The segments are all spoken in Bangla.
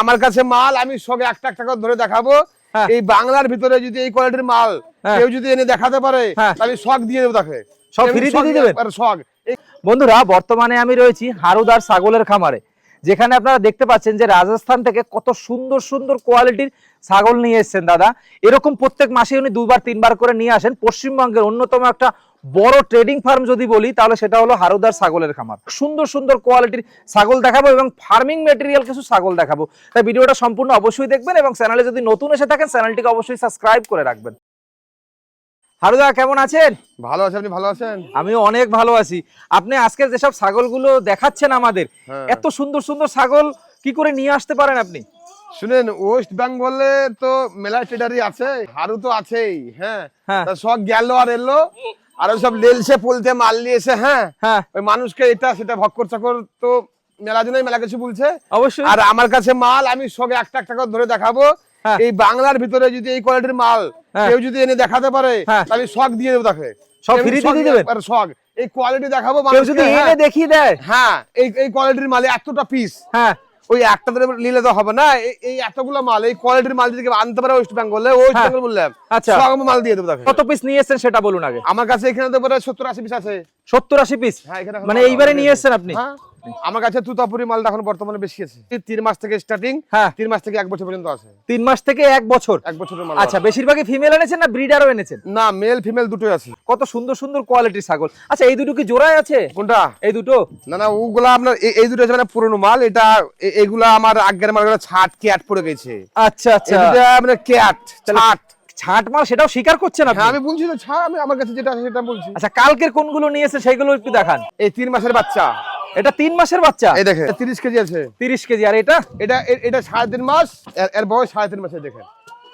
আমার কাছে মাল আমি সব একটা একটা করে ধরে দেখাবো হ্যাঁ। এই বাংলার ভিতরে যদি এই কোয়ালিটির মাল হ্যাঁ। কেউ যদি এনে দেখাতে পারে আমি তাহলে শখ দিয়ে দেবো তাকে সব ফ্রি শখ দিয়ে দেবেন? শখ বন্ধুরা বর্তমানে আমি রয়েছি হারুদার ছাগলের খামারে যেখানে আপনারা দেখতে পাচ্ছেন যে রাজস্থান থেকে কত সুন্দর সুন্দর কোয়ালিটির ছাগল নিয়ে এসেছেন, দাদা। এরকম প্রত্যেক মাসে উনি দুবার, তিনবার করে নিয়ে আসেন। পশ্চিমবঙ্গের অন্যতম একটা বড় ট্রেডিং ফার্ম যদি বলি, তাহলে সেটা হলো হারুদার ছাগলের খামার। সুন্দর সুন্দর কোয়ালিটির ছাগল দেখাবো এবং ফার্মিং মেটেরিয়াল কিছু ছাগল দেখাবো। তাই ভিডিওটা সম্পূর্ণ অবশ্যই দেখবেন এবং চ্যানেলে যদি নতুন এসে থাকেন, চ্যানেলটিকে অবশ্যই সাবস্ক্রাইব করে রাখবেন। হারুদা কেমন আছেন? ভালো আছে আপনি ভালো আছেন? আমিও অনেক ভালো আছি। আপনি আজকে যেসব ছাগলগুলো দেখাচ্ছেন আমাদের হ্যাঁ। এত সুন্দর সুন্দর ছাগল কি করে নিয়ে আসতে পারেন আপনি? শুনেন ওয়েস্ট বেঙ্গলে তো মেলা ট্রেডারই আছে হারু তো আছেই হ্যাঁ। হ্যাঁ। সব গেল আর এলো আর ওই সব লেলসে পলতে মাল নিয়েছে হ্যাঁ। হ্যাঁ। ওই মানুষকে এটা সেটা ভক্কর চাকর তো মেলা জন্যই মেলা কিছু বলছে। অবশ্যই। আর আমার কাছে মাল আমি সব একটা একটা করে ধরে দেখাবো। এই বাংলার ভিতরে যদি এই কোয়ালিটির মাল হ্যাঁ। কেউ যদি এনে দেখাতে পারে হ্যাঁ। তাহলে শখ দিয়ে দেবো তাকে। সব শখ দিয়ে দেবেন? আর শখ। এই কোয়ালিটি দেখাবো কেউ যদি এনে হ্যাঁ। দেখিয়ে দেয়? হ্যাঁ এই এই কোয়ালিটির মালে এতটা পিস হ্যাঁ। ওই একটা ধরে নিলে তো হবে না। এই- এতগুলো মাল এই কোয়ালিটির মাল যদি আনতে পারে ওয়েস্ট বেঙ্গলে ওয়েস্ট হ্যাঁ। বেঙ্গল বললাম আচ্ছা। সব মাল দিয়ে দেবো তাকে। কত পিস নিয়ে এসেছেন সেটা বলুন আগে। আমার কাছে এখানে তো প্রায় সত্তর আশি পিস আছে। সত্তর আশি পিস হ্যাঁ মানে এইবারে নিয়ে এসেছেন আপনি? হ্যাঁ। আমার কাছে তুতাপুরি মালটা এখন বর্তমানে বেশি আছে। তিন মাস থেকে স্টার্টিং হ্যাঁ। তিন মাস থেকে এক বছর পর্যন্ত আছে। তিন মাস থেকে এক বছর? এক বছরের মাল আচ্ছা বেশিরভাগই ফিমেল এনেছেন না ব্রিডারও এনেছেন? না মেল ফিমেল দুটোই আছে। কত সুন্দর সুন্দর কোয়ালিটির ছাগল। আচ্ছা এই দুটো কি জোড়ায় আছে? কোনটা? এই দুটো? না না ওগুলা আপনার এই- দুটো হচ্ছে মানে পুরনো মাল। এটা এগুলা আমার আগের মালগুলো ছাট ক্যাট পড়ে গেছে। আচ্ছা আচ্ছা। এটা মানে ক্যাট ছাট। ছাট মাল সেটাও স্বীকার করছেন আপনি? হ্যাঁ আমি বলছি তো ছাট আমি আমার কাছে যেটা আছে সেটা বলছি। আচ্ছা কালকের কোনগুলো নিয়েছে সেগুলো একটু দেখান। এই তিন মাসের বাচ্চা। এটা তিন মাসের বাচ্চা? এই দেখেন। তিরিশ কেজি আছে। তিরিশ কেজি আর এটা? এটা এটা সাড়ে তিন মাস এর- এর বয়স সাড়ে তিন মাসে দেখেন।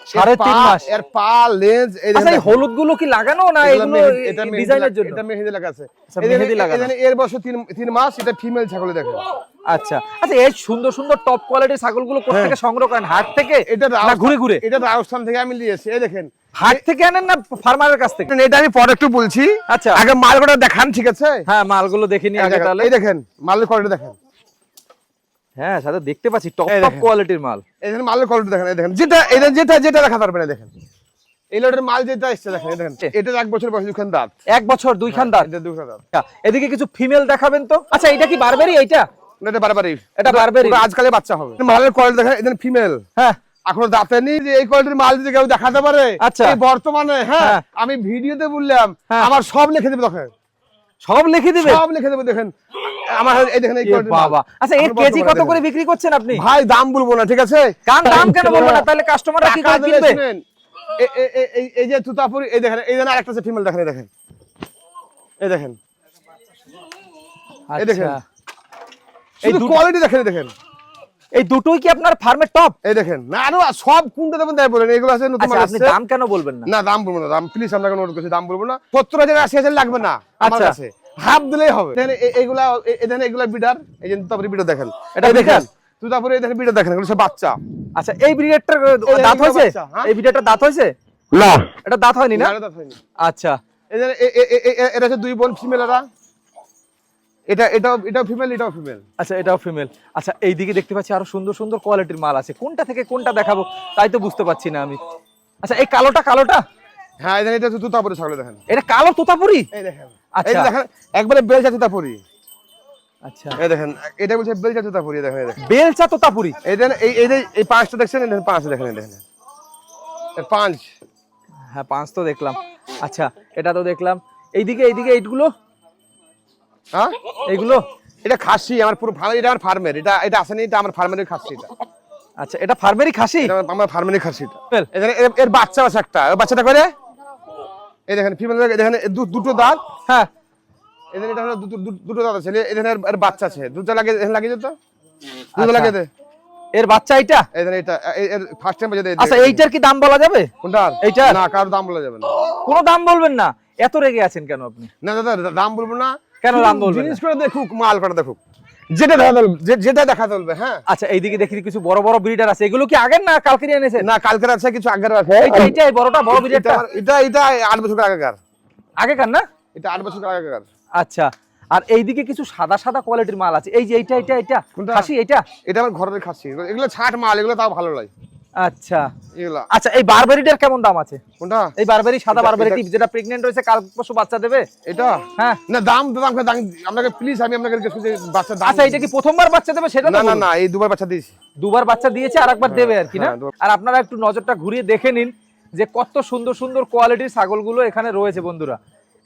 সাড়ে তিন মাস। এর পা লেন্স আচ্ছা এই হলুদগুলো কি লাগানো না এগুলো এগুলো মেহেদি- এটা মেহেদি ডিজাইনের জন্য? এটা মেহেদি লাগা আছে। এই মেহেদি এ- লাগানো। এই দেখেন, এর বয়স তিন তিন মাস এটা ফিমেল ছাগলে দেখেন। আচ্ছা আচ্ছা এই সুন্দর সুন্দর টপ কোয়ালিটির ছাগলগুলো কোথা থেকে সংগ্রহ করেন? হাট থেকে? হ্যাঁ। এটা ঘুরে ঘুরে? এটা রাজস্থান থেকে আমি নিয়েছি এই দেখেন। হাট থেকে আনেন না ফার্মারের কাছ থেকে? এটা আমি পরে একটু বলছি। আচ্ছা। আগে মালগুলো দেখান ঠিক আছে? হ্যাঁ মালগুলো দেখে নি আগে দেখেন, তাহলে। এই দেখেন মালের কোয়ালিটি দেখেন। হ্যাঁ সাথে দেখতে পাচ্ছি টপ টপ কোয়ালিটির মাল। এই দেখেন মালের কোয়ালিটি দেখেন দেখেন। যেটা এটা যেটা যেটা এই দেখেন। এই লোডের মাল যেটা দেখেন দেখেন। এটা এক বছর বয়স দুখান দাঁত। এক বছর দুই খান দাঁত। এটা দুখান দাঁত। আচ্ছা, এদিকে কিছু ফিমেল দেখাবেন তো? আচ্ছা এটা কি বারবেরি এইটা? এটা এটা বারবেরি আজকালে বাচ্চা হবে। মালের কোয়ালিটি দেখেন এটা ফিমেল হ্যাঁ। এখনও দাঁতে নেই যে এই কোয়ালিটির মাল যদি কেউ দেখাতে পারে আচ্ছা। এই বর্তমানে হ্যাঁ হ্যাঁ। আমি ভিডিওতে বললাম হ্যাঁ। আমার সব লিখে দেবে দেখেন। সব লিখে দিবে? সব লিখে দেবে দেখেন। আমার এই দেখেন এই। বাবা। আচ্ছা এর কেজি কত। করে বিক্রি করছেন আপনি? ভাই দাম বলব না ঠিক আছে? দাম কেন বলব না? তাহলে কাস্টমাররা কি করে কিনবে? এই- যে তুতাপুরি এই দেখেন এই দেখেন আরেকটা আছে ফিমেল দেখেন দেখেন। এই দেখেন। এই দেখেন। আচ্ছা। এই কোয়ালিটি দেখেন দেখেন। এই দুটোই কি আপনার ফার্মের টপ এই দেখেন। না আরও সব কোনটা দেবেন তাই বলেন এগুলো আছে নতুন আচ্ছা মাল আপনি দাম কেন বলবেন না? না দাম বলব না দাম প্লিজ আপনাকে অনুরোধ করছি দাম বলব না। সত্তর হাজার আশি হাজার লাগবে না আমার আচ্ছা। কাছে। হাফ দিলেই হবে। এগুলা এ- এ এগুলা বিডার এই যে তুতাপুরি বিডার দেখেন। এটা দেখেন? বিডার? তুতাপুরি এই দেখেন বিডার দেখেন এগুলো সব বাচ্চা। আচ্ছা এই ব্রিডেরটার দাঁত হয়েছে? হ্যাঁ? এই ব্রিডেরটার দাঁত হয়েছে? না। এটা দাঁত হয়নি না? আচ্ছা। এই দেখেন, এ- এ- এ- এ- এটা হচ্ছে দুই বোন ফিমেল এরা। এটা এটাও এটাও ফিমেল এটাও ফিমেল আচ্ছা এটাও ফিমেল আচ্ছা এইদিকে দেখতে পাচ্ছি আরও সুন্দর সুন্দর কোয়ালিটির মাল আছে। কোনটা থেকে কোনটা দেখাবো তাই তো বুঝতে পারছি না আমি। আচ্ছা এই কালোটা কালোটা? হ্যাঁ দেখেন এটা তুতাপুরি ছাগল দেখেন। এটা কালো তোতাপুরি? এই দেখেন। আচ্ছা। এই দেখেন একবারে বেলচা তুতাপুরি। আচ্ছা। এই দেখেন এটা বলছে বেলচা তুতাপুরি দেখেন এই দেখেন। বেলচা তোতাপুরি? এই দেখেন এই এই এই পাঁচটা দেখছেন এই দেখেন পাঁচটা দেখেন দেখেন। পাঁচ। হ্যাঁ পাঁচ তো দেখলাম। আচ্ছা এটা তো দেখলাম। এইদিকে এইদিকে এইগুলো হ্যাঁ? এইগুলো? এটা খাসি আমার পুরো ভালো এটা আমার ফার্মের এটা এটা আসেনি এটা আমার ফার্মের খাসি এটা। আচ্ছা এটা ফার্মেরই খাসি? আমার- আমার ফার্মের খাসি এটা। এর বাচ্চা আছে একটা বাচ্চাটা করে এই দেখেন ফিমেল দেখেন দুটো দাঁত হ্যাঁ। এদের এটা হলো দুটো দাঁত আছে। এখানে এর- বাচ্চা আছে। দুটো লাগে এখানে লাগিয়ে দিত দুটো আচ্ছা। লাগিয়ে দে। এর বাচ্চা এইটা? এদের এটা এর ফার্স্ট টাইম বাজে আচ্ছা এইটার কি দাম বলা যাবে? কোনটা? এইটার? না কারোর দাম বলা যাবে না। কোনো দাম বলবেন না। এত রেগে আছেন কেন আপনি? না দাদা দাম বলব না। কেন দাম বলবেন? জিনিস করে দেখুক মাল করে দেখুক। যেটা দেখা চলবে যেটা দেখা চলবে হ্যাঁ। আচ্ছা এইদিকে দেখি কিছু বড় বড় ব্রিডার আছে। এগুলো কি আগের না কালকে এনেছে না কালকের আছে কিছু আগের আছে। এইটা এইটা বড়টা বড় ব্রিডারটা। এটা এটা আট বছর আগেকার। আগেকার না? এটা আট বছর আগেকার। আচ্ছা আর এইদিকে কিছু সাদা সাদা কোয়ালিটির মাল আছে। এই যে এইটা এটা এটা? খাসি এটা এটা আমার ঘরের খাচ্ছি এগুলো ছাট মাল এগুলো তাও ভালো লাগে। আচ্ছা। এগুলা। আচ্ছা এই বারবেরিটার কেমন দাম আছে? কোনটা? এই বারবেরি সাদা বারবেরি যেটা প্রেগনেন্ট রয়েছে কাল পরশু বাচ্চা দেবে? এটা? হ্যাঁ। না দাম দাম দাম আপনাকে প্লিজ আমি আপনাকে বাচ্চা দাম আচ্ছা এটা কি প্রথমবার বাচ্চা দেবে সেটা না না না এই দুবার বাচ্চা দিয়েছি। দুবার বাচ্চা দিয়েছে আর একবার দেবে আর কি না? হ্যাঁ, আর আপনারা একটু নজরটা ঘুরিয়ে দেখে নিন যে কত সুন্দর সুন্দর কোয়ালিটির ছাগলগুলো এখানে রয়েছে বন্ধুরা।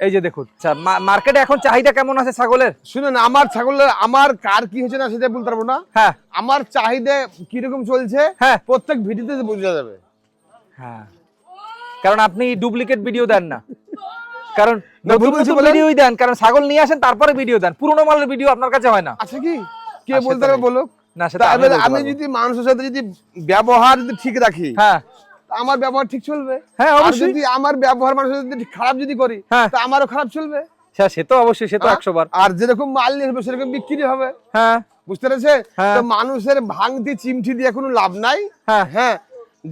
এই যে দেখুন আচ্ছা মার্কেটে এখন চাহিদা কেমন আছে ছাগলের? শুনুন আমার ছাগলের আমার কার কি হচ্ছে না সেটা বলতে পারব না। হ্যাঁ। আমার চাহিদা কীরকম চলছে হ্যাঁ। প্রত্যেক ভিডিওতে বোঝা যাবে। হ্যাঁ। কারণ আপনি ডুপ্লিকেট ভিডিও দেন না। কারণ নতুন নতুন ভিডিওই দেন কারণ ছাগল নিয়ে আসেন তারপরে ভিডিও দেন। পুরোনো মালের ভিডিও আপনার কাছে হয় না। আচ্ছা কি? কে আচ্ছা, বলতে পারবে বলুক? না সেটা আমি। যদি মানুষের সাথে যদি ব্যবহার যদি ঠিক রাখি হ্যাঁ। আমার ব্যবহার ঠিক চলবে? হ্যাঁ, অবশ্যই। যদি আমার ব্যবহার মানুষের সাথে যদি খারাপ যদি করি হ্যাঁ। তা আমারও খারাপ চলবে? সে সে তো অবশ্যই সে তো হ্যাঁ? একশো বার। আর যেরকম মাল নিয়ে আসবে সেরকম বিক্রি হবে। হ্যাঁ। বুঝতে পেরেছে? হ্যাঁ। তো মানুষের ভাঙতি চিমটি দিয়ে কোনো লাভ নাই। হ্যাঁ। হ্যাঁ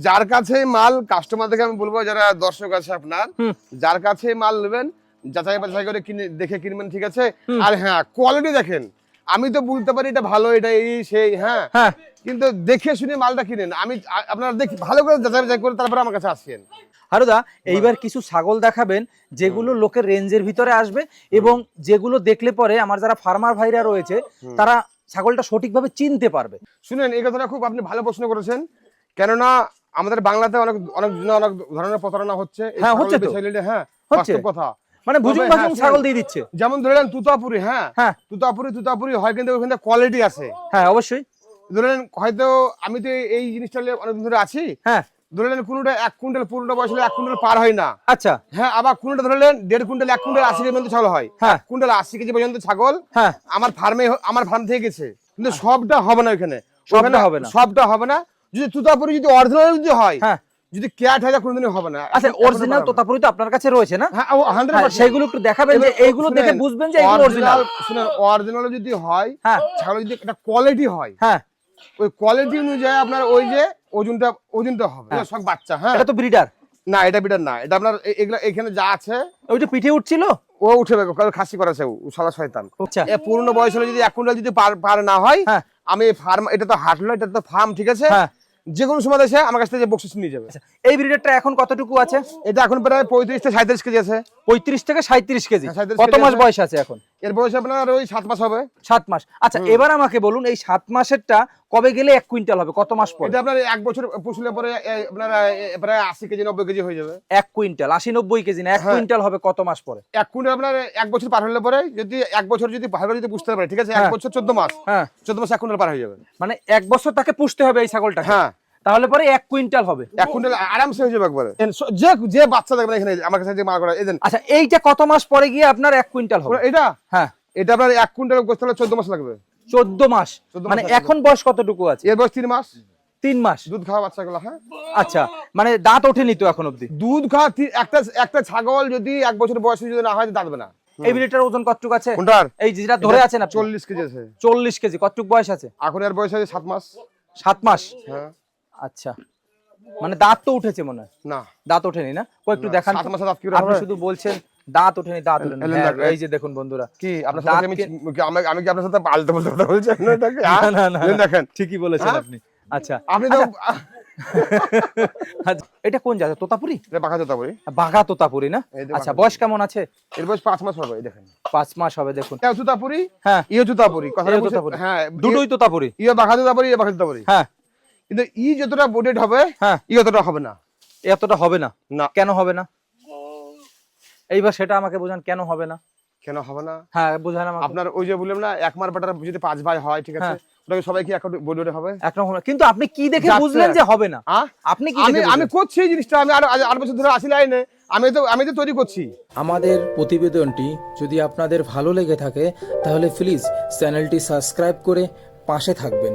যার কাছে মাল কাস্টমারদেরকে আমি বলব যারা দর্শক আছে আপনার যার কাছে মাল নেবেন যাচাই বাছাই করে কিনে দেখে কিনবেন ঠিক আছে? আর হ্যাঁ কোয়ালিটি দেখেন। আমি তো বলতে পারি এটা ভালো এটা এই সেই হ্যাঁ। হ্যাঁ। কিন্তু দেখে শুনে মালটা কিনেন আমি আপনারা দেখি ভালো করে যাচাই করে তারপরে আমার কাছে আসছেন হারুদা এইবার কিছু ছাগল দেখাবেন যেগুলো লোকের রেঞ্জের ভিতরে আসবে এবং যেগুলো দেখলে পরে আমার যারা ফার্মার ভাইরা রয়েছে তারা ছাগলটা সঠিকভাবে চিনতে পারবে। শুনেন এই কথাটা খুব আপনি ভালো প্রশ্ন করেছেন। কেননা আমাদের বাংলাতে অনেক অনেক অনেক ধরনের প্রতারণা হচ্ছে। হ্যাঁ, হচ্ছে হ্যাঁ কথা। মানে ভুজুং ভাজুং হ্যাঁ, ছাগল দিয়ে দিচ্ছে। যেমন ধরে নেন তুতাপুরি হ্যাঁ? হ্যাঁ। তুতাপুরি তুতাপুরি হয় কিন্তু ওখানে কোয়ালিটি আছে। হ্যাঁ অবশ্যই। ধরে নেন হয়তো আমি তো এই জিনিসটা নিয়ে অনেকদিন ধরে আছি। হ্যাঁ। ধরে নেন কোনোটা এক কুইন্টাল পুরোটা বয়স হলে এক কুইন্টাল পার হয় না। আচ্ছা। হ্যাঁ আবার কোনোটা ধরে নেন দেড় কুইন্টাল এক কুইন্টাল আশি কেজি পর্যন্ত ছাগল হয়। হ্যাঁ। কুইন্টাল আশি কেজি পর্যন্ত ছাগল হ্যাঁ। আমার ফার্মে আমার ফার্ম থেকে গেছে। কিন্তু সবটা হবে না ওখানে। সবটা হবে না। সবটা হবে না। যদি তুতাপুরি যদি অরিজিনাল যদি হয় হ্যাঁ। যদি ক্যাট হয় কোনোদিনই হবে না আচ্ছা অরিজিনাল তোতাপুরি তো আপনার কাছে রয়েছে না? হ্যাঁ 100% হ্যাঁ, সেগুলো একটু দেখাবেন যে এইগুলো দেখে বুঝবেন যে এগুলো অরিজিনাল শুনেন অরিজিনাল যদি হয় হ্যাঁ। ছাগল যদি একটা কোয়ালিটি হয় হ্যাঁ। ওই কোয়ালিটি অনুযায়ী আপনার ওই যে ওজনটা ওজনটা হবে। হ্যাঁ। সব বাচ্চা হ্যাঁ। এটা তো ব্রিডার না এটা বিটার না। এটা আপনার এগুলা এখানে যা আছে ওই যে পিঠে উঠছিল? ও উঠে কারণ খাসি করেছে সাদা শয়তান। আচ্ছা। এ পুরনো বয়স হলে যদি এক কুইন্টাল যদি পার পার না হয় হ্যাঁ। আমি ফার্ম এটা তো হাটলো এটা তো ফার্ম ঠিক আছে? হ্যাঁ। যে কোনো সময় এসে আমার কাছ থেকে বক্সিস নিয়ে যাবে। আচ্ছা, এই ব্রিডারটা এখন কতটুকু আছে? এটা এখন প্রায় পঁয়ত্রিশ থেকে সাঁত্রিশ কেজি আছে। পঁয়ত্রিশ থেকে সাঁত্রিশ কেজি। হ্যাঁ, 37 কত মাস বয়স আছে এখন? এর বয়স আপনার ওই সাত মাস হবে। সাত মাস। আচ্ছা এবার আমাকে বলুন এই সাত মাসেরটা কবে গেলে এক কুইন্টাল হবে? কত মাস পরে? এটা আপনার এক বছর পুষলে পরে আপনার প্রায় আশি কেজি নব্বই কেজি হয়ে যাবে। এক কুইন্টাল আশি নব্বই কেজি না এক হ্যাঁ। কুইন্টাল হবে কত মাস পরে? এক কুইন্টাল আপনার এক বছর পার হলে পরে যদি এক বছর যদি ভালো যদি বুঝতে পারে ঠিক আছে? এক হ্যাঁ। বছর চোদ্দ মাস। হ্যাঁ। চোদ্দ মাস এক কুইন্টাল পার হয়ে যাবে। মানে এক বছর তাকে পুষতে হবে এই ছাগলটা হ্যাঁ। তাহলে পরে এক কুইন্টাল হবে। এক কুইন্টাল আরামসে হয়ে যাবে একবারে। যে যে বাচ্চা দেখবেন এখানে আমার কাছে যে মাল করা এই আচ্ছা এইটা কত মাস পরে গিয়ে আপনার এক কুইন্টাল হবে? এটা হ্যাঁ। এটা আপনার এক কুইন্টাল করতে হলে চোদ্দ মাস লাগবে। চোদ্দ মাস। মানে এখন বয়স কতটুকু আছে? এর বয়স তিন মাস। তিন মাস। দুধ খাওয়া বাচ্চাগুলো হ্যাঁ? আচ্ছা মানে দাঁত ওঠেনি তো এখন অব্দি দুধ খাওয়া একটা একটা ছাগল যদি এক বছর বয়সে যদি না হয় দাঁতবে না। এই ব্রিডটার ওজন কতটুকু আছে? কোনটার? এই যেটা ধরে আছেন আপনি? চল্লিশ কেজি আছে। চল্লিশ কেজি কতটুকু বয়স আছে? এখন এর বয়স আছে সাত মাস। সাত মাস। হ্যাঁ। আচ্ছা। মানে দাঁত তো উঠেছে মনে হয়? না। দাঁত ওঠেনি না? ও একটু দেখান সাত। মাসে দাঁত কি আপনি শুধু বলছেন দাঁত ওঠেনি দাঁত ওঠেনি হ্যাঁ, এই যে দেখুন বন্ধুরা কি আপনার সাথে আমি কি- আমি কি আপনার সাথে পাল্টে বলতে কথা বলছেন না? না, না, দেখেন। ঠিকই বলেছেন হ্যাঁ? আপনি। আচ্ছা। আপনি তো আচ্ছা, এটা কোন জায়গা তোতাপুরি? বাঁকা যেতে বাঘা তোতাপুরি না? আচ্ছা বয়স কেমন আছে? এর বয়স পাঁচ মাস হবে দেখেন। পাঁচ মাস হবে দেখুন। এও জুতাপুরি হ্যাঁ। ইয়ে জুতাপুরি কথা এও জুতাপুরি। হ্যাঁ দুটোই তোতাপুরি। ইয়ে বাঘা তোতাপুরি ইয়ে বাঁকা জুতাপুরি হ্যাঁ। কিন্তু ই যতটা বোডেড হবে হ্যাঁ। ই অতটা হবে না। এতটা হবে না। না। কেন হবে না? এইবার সেটা আমাকে বোঝান কেন হবে না? কেন হবে না? হ্যাঁ বোঝান আমাকে। আপনার ওই যে বললাম না এক মার বাটার যদি পাঁচ ভাই হয় ঠিক আছে হ্যাঁ। ওটাকে সবাই কি এখন বোডেড হবে? এক রকম কিন্তু আপনি কি দেখে বুঝলেন যে হবে না? আপনি কি আমি দেখে আমি করছি এই জিনিসটা আমি আর আট বছর ধরে আসি লাইনে আমি তো আমি তো তৈরি করছি। আমাদের প্রতিবেদনটি যদি আপনাদের ভালো লেগে থাকে তাহলে প্লিজ চ্যানেলটি সাবস্ক্রাইব করে পাশে থাকবেন।